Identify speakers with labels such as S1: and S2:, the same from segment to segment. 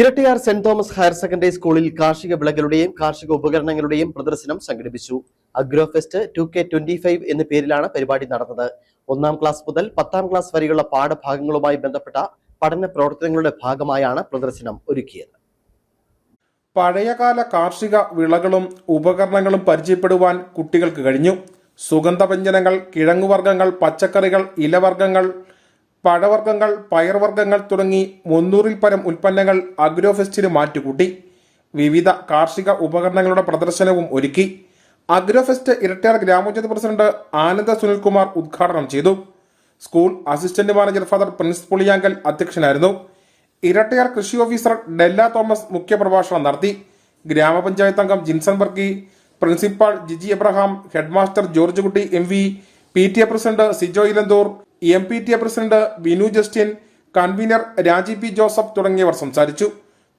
S1: Erattayar Saint Thomas higher secondary സ്കൂളിൽ കാർഷിക വിളകളുടെയും കാർഷിക ഉപകരണങ്ങളുടെയും പ്രദർശനം സംഘടിപ്പിച്ചു. Agro fest two K twenty five എന്ന പേരിലാണ് പരിപാടി നടന്നത്. ഒന്നാം ക്ലാസ് മുതൽ പത്താം ക്ലാസ് വരെയുള്ള പാഠഭാഗങ്ങളുമായി ബന്ധപ്പെട്ട പഠന പ്രവർത്തനങ്ങളുടെ ഭാഗമായാണ് പ്രദർശനം ഒരുക്കിയത്.
S2: പഴയകാല കാർഷിക വിളകളും ഉപകരണങ്ങളും പരിചയപ്പെടുവാൻ കുട്ടികൾക്ക് കഴിഞ്ഞു. സുഗന്ധവ്യഞ്ജനങ്ങൾ കിഴങ്ങുവർഗങ്ങൾ പച്ചക്കറികൾ ഇലവർഗങ്ങൾ പഴവർഗങ്ങൾ പയർവർഗങ്ങൾ തുടങ്ങി മുന്നൂറിൽ പരം ഉൽപ്പന്നങ്ങൾ അഗ്രോഫെസ്റ്റിന് മാറ്റുകൂട്ടി. വിവിധ കാർഷിക ഉപകരണങ്ങളുടെ പ്രദർശനവും ഒരുക്കി. അഗ്രോഫെസ്റ്റ് ഇരട്ടിയാർ ഗ്രാമപഞ്ചായത്ത് പ്രസിഡന്റ് ആനന്ദ സുനിൽകുമാർ ഉദ്ഘാടനം ചെയ്തു. School assistant manager father Prince Puliyankal അധ്യക്ഷനായിരുന്നു. ഇരട്ടയാർ കൃഷി ഓഫീസർ ഡെല്ല തോമസ് മുഖ്യപ്രഭാഷണം നടത്തി. ഗ്രാമപഞ്ചായത്ത് അംഗം Jinson Barki principal Jiji Abraham headmaster George Kutty M V P T A president Sijo Elanthoor M P T A president Vinu Justin convener Raji P Joseph തുടങ്ങിയവർ സംസാരിച്ചു.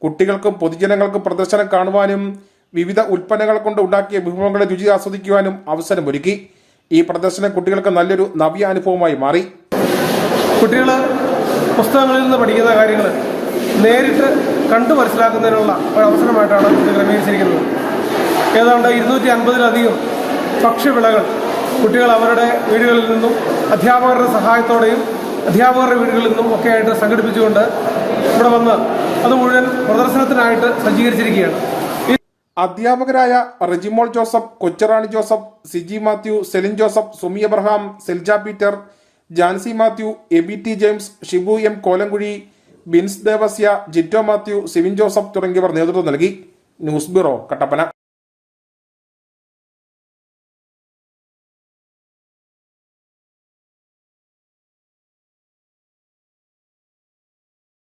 S2: കുട്ടികൾക്കും പൊതുജനങ്ങൾക്കും പ്രദർശനം കാണുവാനും വിവിധ ഉൽപ്പന്നങ്ങൾ കൊണ്ട് ഉണ്ടാക്കിയ വിഭവങ്ങളെ രുചി ആസ്വദിക്കുവാനും അവസരമൊരുക്കി. ഈ പ്രദർശനം കുട്ടികൾക്ക് നല്ലൊരു നവ്യ അനുഭവമായി മാറി.
S3: കുട്ടികൾ പുസ്തകങ്ങളിൽ നിന്ന് പഠിക്കുന്ന കാര്യങ്ങൾ നേരിട്ട് കണ്ടു മനസ്സിലാക്കുന്നതിനുള്ള ഒരു അവസരമായിട്ടാണ് ക്രമീകരിച്ചിരിക്കുന്നത് ഏതാണ്ട് ഇരുന്നൂറ്റി അൻപതിലധികം ഭക്ഷ്യവിളകൾ കുട്ടികൾ അവരുടെ വീടുകളിൽ നിന്നും അധ്യാപകരുടെ സഹായത്തോടെയും അധ്യാപകരുടെ വീടുകളിൽ നിന്നും ഒക്കെ ആയിട്ട് സംഘടിപ്പിച്ചുകൊണ്ട് ഇവിടെ വന്ന് അത് മുഴുവൻ പ്രദർശനത്തിനായിട്ട് സജ്ജീകരിച്ചിരിക്കുകയാണ്.
S2: അധ്യാപകരായ Rejimol Joseph Kochurani Joseph Siji Mathew Celine Joseph Sumi Abraham Selja Peter Jancy Mathew AB T James Shibu M Kolankuzhi Bins Devasya Jito Mathew Sivin Joseph തുടങ്ങിയവർ നേതൃത്വം നൽകി. News bureau Kattappana.